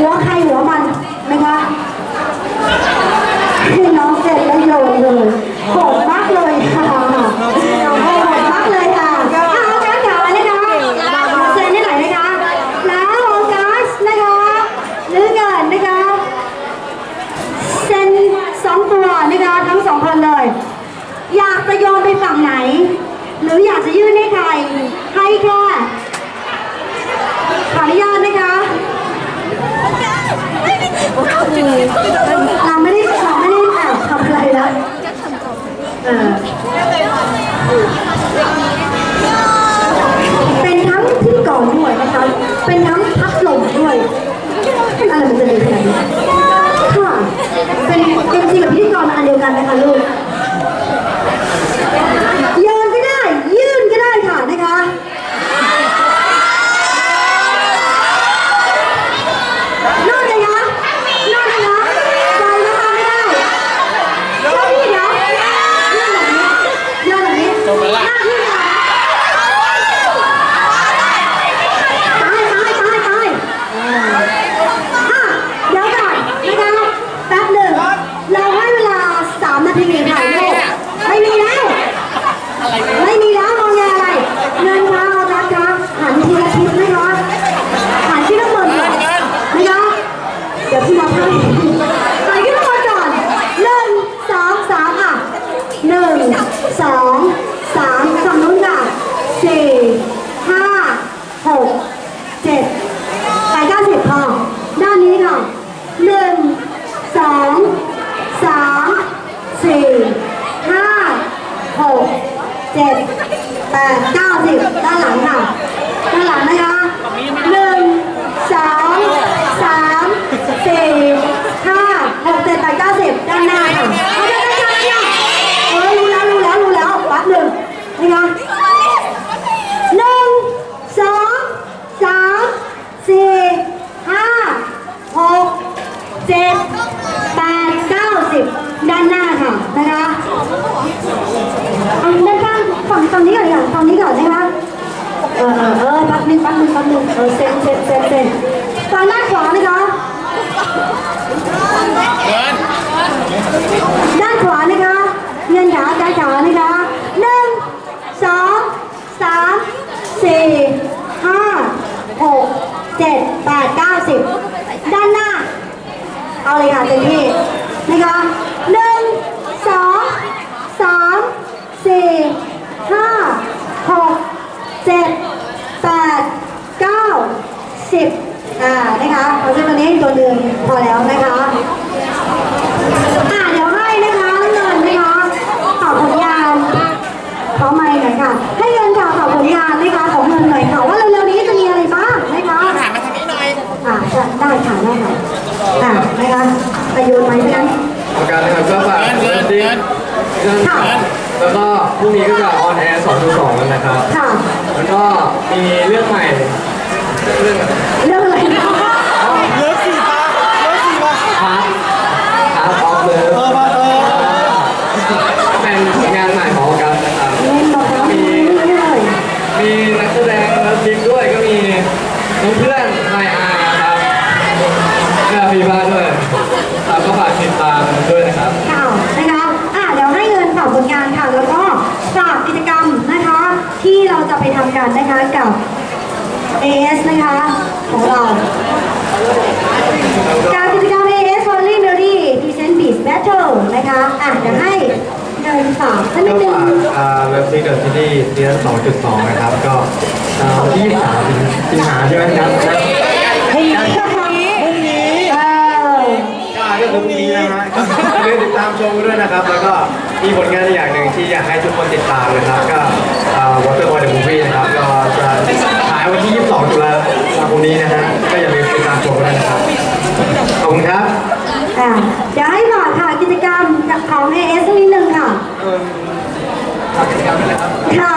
หัวใครหัวมันนะคะให้น้องเสร็จแล้วโยนเลยโหดมากเลยค่ะโหดมากเลยค่ะเอาการขานะคะเซ็นให้หน่อยนะคะ แล้วออกัสนะคะหรือเกินนะคะ เซ็นสองตัวนะคะทั้งสองคนเลย อยากจะโยนไปฝั่งไหน หรืออยากจะยื่นให้ใคร ให้แค่ขออนุญาตนะคะ เราไม่ได้เราไม่ได้แอบทำอะไรนะเออเป็นทั้งที่ก่อนด้วยนะคะ เป็นทั้งพัดลมด้วยเป็นอะไรมันจะดีขนาดนี้ค่ะ เป็นเอ็มซีกับพิธีกรอันเดียวกันนะคะลูกโยนก็ได้ ยื่นก็ได้ค่ะนะคะ นอนเลยนะนอนเลยนะใจนะคะไม่ได้ชอบพี่นะยื่นแบบนี้ยื่นแบบนี้หน้าที่ค่ะตายตายตายตายอะเดี๋ยวก่อนนะคะแป๊บหนึ่งเราให้เวลาสามนาทีถ่ายรูปไม่มีแล้ว ไม่มีแล้วมองแงอะไร เงินคะเอาจัดคะหันทีละทิศไหมคะหันที่น้ำมันก่อนนะคะเดี๋ยวพี่นับให้หันที่น้ำมันก่อนหนึ่งสองสามอะหนึ่งสองสามฝั่งนู้นค่ะสี่ห้าหกเจ็ดแปดเก้าสิบพอด้านนี้ค่ะหนึ่งสองสามสี่ห้าหก เจ็ดแปดเก้าสิบด้านหลังค่ะด้านหลังนะคะหนึ่งสองสามสี่ห้าหกเจ็ดแปดเก้าสิบด้านหน้าค่ะเอาด้านหน้าค่ะเออรู้แล้วรู้แล้วรู้แล้วแป๊บหนึ่งนะคะหนึ่งสองสามสี่ห้าหกเจ็ดแปดเก้าสิบด้านหน้าค่ะนะคะเอาด้าน ข้างฝั่งฝั่งนี้ก่อนดีกว่าฝั่งนี้ก่อนนะคะเออเออเออแป๊บนึงแป๊บนึงแป๊บนึงเออเซ็นเซ็นเซ็นเซ็นฝั่งด้านขวานะคะด้านขวานะคะเงินขาด้านขวานะคะหนึ่งสองสามสี่ห้าหกเจ็ดแปดเก้าสิบด้านหน้า เอาเลยค่ะเต็มที่นะคะหนึ่งสองสามสี่ห้าหกเจ็ดแปดเก้าสิบอ่านะคะเอาเส้นตัวนี้ตัวหนึ่งพอ แล้วนะคะอ่าเดี๋ยวให้นะคะเงินนะคะขอผลงานขอไม่หน่อยค่ะ ให้เงินค่ะขอผลงานนะคะของเงินหน่อยค่ะว่าเร็วๆนี้จะมีอะไรบ้างนะคะ ถามมาทางนี้หน่อย อ่าจะได้ค่ะได้ค่ะอ่านะคะไปโยนไว้ไหมกันประการนะครับก็ฝากเงินเงินเงินเงินค่ะแล้วก็พรุ่งนี้ก็จะออนแอร์2.2แล้วนะครับ ค่ะ แล้วก็มีเรื่องใหม่ เรื่อง เรื่องอะไรนะ เลือสี่ปะเลือสี่ปะ พาร์ทพาร์ทออฟเลิฟ เออมาเออ เป็นผลงานใหม่ของกันนะครับ เล่นบอกว่าไม่ไม่เลย มีนักแสดงรับจริงด้วยก็มีน้องเพื่อนไมอาร์ครับแล้วพีบ้าด้วยครับก็ฝากติดตามด้วยนะครับ ข่าวนะคะอ่าเดี๋ยวให้เงินฝากผลงานค่ะ แล้วก็ฝากกิจกรรมนะคะ ที่เราจะไปทำกันนะคะกับ AS นะคะของเรา การกิจกรรม AS Volley Melody Present Beat Battle นะคะ อะเดี๋ยวให้ เงินฝากท่านนิก็ดนึงฝากอ่าเว็บซีเดอร์ซิตี้เซียน2.2 นะครับ ก็อ่าวันที่23สิงหาใช่ไหมครับพรุ่งนี้พรุ่งนี้ เออก็ก็คือพรุ่งนี้นะฮะก็อย่าลืมติดตามชมกันด้วยนะครับ แล้วก็มีผลงานอีกอย่างหนึ่งที่อยากให้ทุกคนติดตามนะครับ ก็อ่า Waterboy the Movie นะครับ ก็จะฉายวันที่ 22 ตุลาคมนี้นะฮะ ก็อย่าลืมติดตามชมกันด้วยนะครับ ขอบคุณครับ อะเดี๋ยวให้ฝากค่ะกิจกรรมของ AS สักนิดนึง ค่ะเอิ่มฝากกิจกรรมด้วยนะครับค่ะ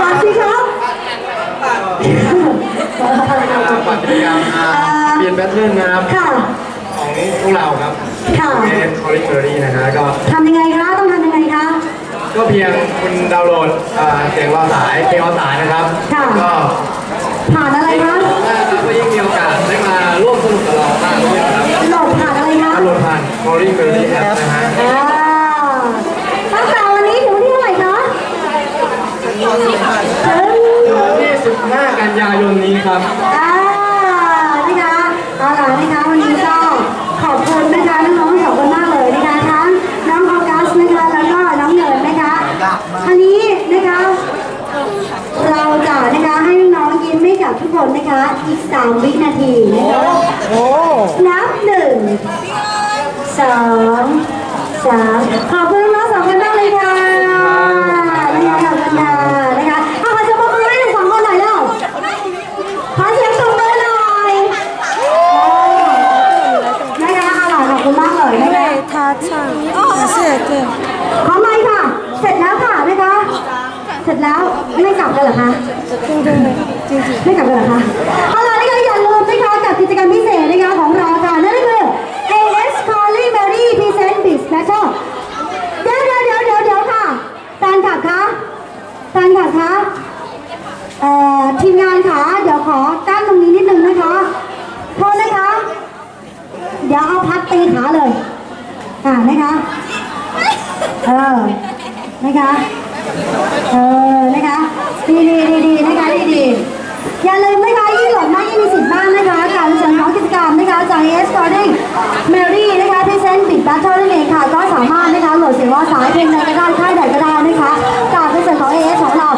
ฝากสิครับฝากกิจกรรมอ่าเปลี่ยนแบทเทิลนะครับค่ะ ของพวกเราครับค่ะเอสคอริเทอรี่นะฮะก็ทำยังไงคะต้องทำยังไงคะก็เพียงคุณดาวน์โหลดเอ่อเสียงรอสายเพลงรอสายนะครับ ค่ะ ก็ผ่านอะไรคะก็ยิ่งมีโอกาสได้มาร่วมสนุกกับเรามากขึ้นครับ โหลดผ่านอะไรคะ ดาวน์โหลดผ่าน c o r y f a i r y App นะฮะ อ่าตั้งแต่วันนี้ถึงวันที่เท่าไหร่คะถึง วันที่ 15 กันยายนนี้ครับ อ่านะคะเอาล่ะนะคะวันนี้ก็ขอบคุณนะคะน้องๆสองคนมากเลยนะคะทั้งน้องออกัสนะคะแล้วก็น้องเนิร์ดนะคะอันนี้นะคะเราจะนะคะให้น้องๆยิ้มให้ กับทุกคนนะคะอีก 3 วินาทีนะคะ โอ้ นับหนึ่งสองสามขอบคุณน้องๆสองคนมากเลยค่ะนะคะขอบคุณค่ะนะคะเอาขอเสียงปรบมือให้ทั้งสองคนหน่อยเร็วขอเสียงปรบมือหน่อยนะคะเอาล่ะขอบคุณมากเลยนะคะ 他唱还是对。 ขอไมค์ค่ะ เสร็จแล้วค่ะนะคะ เสร็จแล้วไม่กลับกันเหรอคะ ไม่กลับกันเหรอคะเอาล่ะนี่ก็อย่าลืมนะคะกับกิจกรรมพิเศษนะคะของเราค่ะนั่นก็คือ AS Callie Berry Present Beach Battle เดี๋ยวเดี๋ยวเดี๋ยวเดี๋ยวเดี๋ยวค่ะแฟนคลับคะแฟนคลับคะเอ่อทีมงานคะเดี๋ยวขอกั้นตรงนี้นิดนึงนะคะโทษนะคะ เดี๋ยวเอาพัดตีขาเลยอ่านะคะเออนะคะ เออ นะคะ ดีดีดีดีนะคะ ดีดี อย่าลืมนะคะยี่หลอดมากยี่มีสิทธิ์มากนะคะการเชิญของกิจกรรมนะคะจากเอสค AS Coding Mary นะคะ Present Big Battle นั่นเองค่ะ ก็สามารถนะคะโหลดเสียงว่าสายเพลงในกระด้ค่ายใดก็ได้นะคะการในส่วของเอสของเรา